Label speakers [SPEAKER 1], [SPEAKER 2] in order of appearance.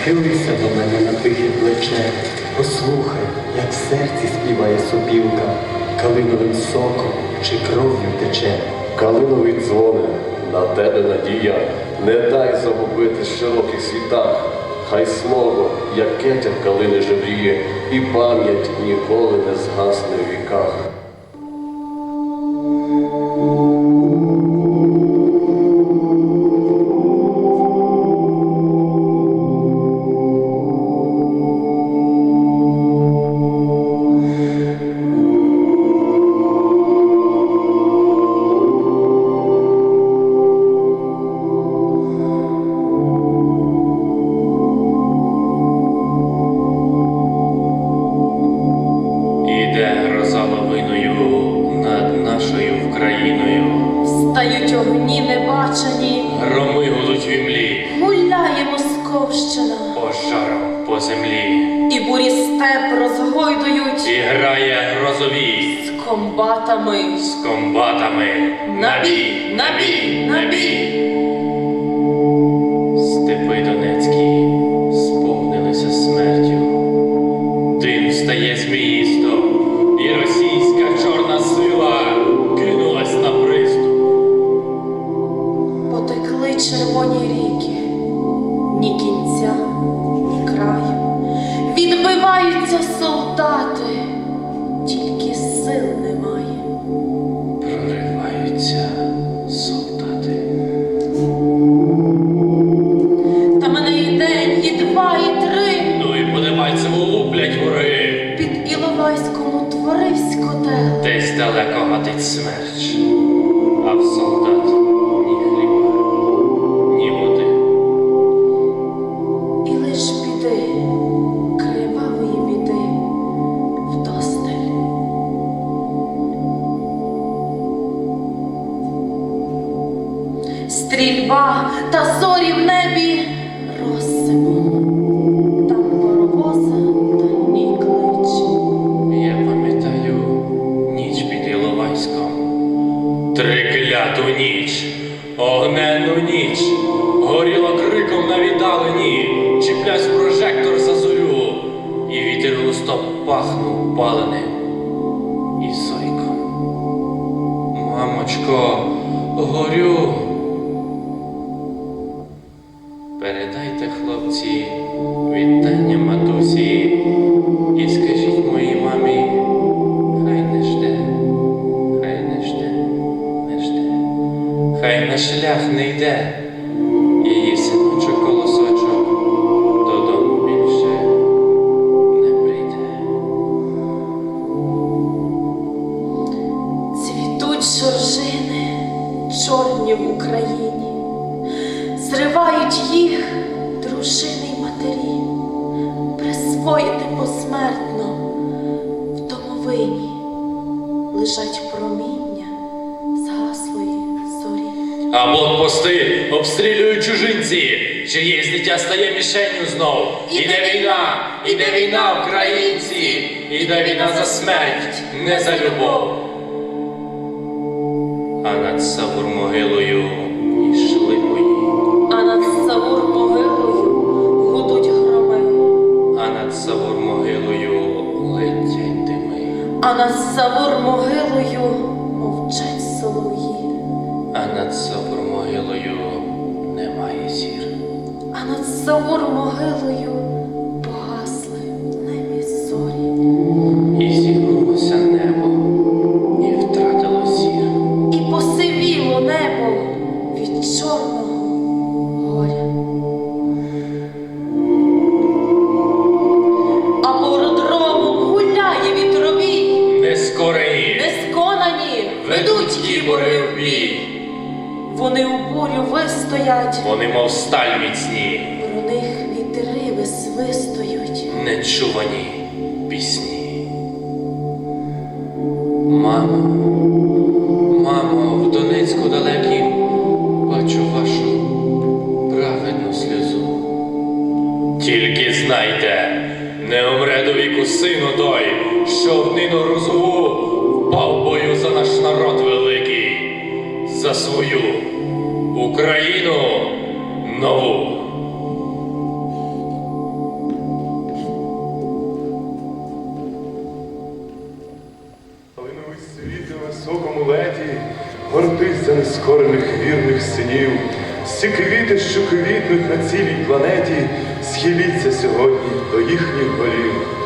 [SPEAKER 1] схилися до мене на тихе плече, послухай, як в серці співає сопілка, калиновим соком чи кров'ю тече.
[SPEAKER 2] Калиновий дзвоне, на тебе надія, не дай загубити широких світах. Хай слово, як кетя калини жевріє, і пам'ять ніколи не згасне в віках.
[SPEAKER 3] Встають огні небачені,
[SPEAKER 4] Громи гудуть в імлі,
[SPEAKER 3] гуляє Московщина,
[SPEAKER 4] пожаром по землі.
[SPEAKER 3] і бурі степ розгойдують
[SPEAKER 4] І грає грозові
[SPEAKER 3] з комбатами.
[SPEAKER 4] з комбатами. Набій, набій, набій.
[SPEAKER 3] Червоні ріки, ні кінця, ні краю. Відбиваються солдати, тільки сил немає.
[SPEAKER 4] Прориваються солдати.
[SPEAKER 3] Та мене і день, і два, і три.
[SPEAKER 4] Ну і подимальцеву луплять гори.
[SPEAKER 3] Під Іловайськом утворивсь котел.
[SPEAKER 4] Десь далеко гатить смерч, а в солдат
[SPEAKER 3] Стрільба та зорі в небі розсипом. Там паровоза та ні клич.
[SPEAKER 4] Я пам'ятаю ніч під Іловайськом. Трикляту ніч, огненну ніч, горіло криком на віддалені, чіплявсь прожектор за зорю, і вітер густо пахнув паленим і зойком. Мамочко, горю. Хлопці вітання матусі. І скажіть моїй мамі, хай не жде, хай не жде, не жде, хай на шлях не йде,
[SPEAKER 3] присвоїти посмертно в домовині лежать проміння згаслої зорі.
[SPEAKER 4] А блокпости обстрілюють чужинці, чиєсь дитя стає мішенню знов. Іде війна, іде війна, українці, іде війна за смерть, не за любов. А над Савур
[SPEAKER 3] Савур могилою мовчать солов'ї,
[SPEAKER 4] а над Савур могилою немає зір.
[SPEAKER 3] а над Савур могилою
[SPEAKER 4] кібори в бій.
[SPEAKER 3] Вони у бурю вистоять,
[SPEAKER 4] Вони, мов сталь міцні,
[SPEAKER 3] про них вітри висвистують.
[SPEAKER 4] нечувані пісні. Мамо, мамо, в Донецьку далекім бачу вашу праведну сльозу. Тільки знайте, не умре до віку сину той, що в нину розову впав бою за наш народ великий, за свою Україну нову.
[SPEAKER 5] Линуй світи у високому леті, гордися нескорених вірних синів, всі квіти, що квітнуть на цілій планеті, схиліться сьогодні до їхніх голів.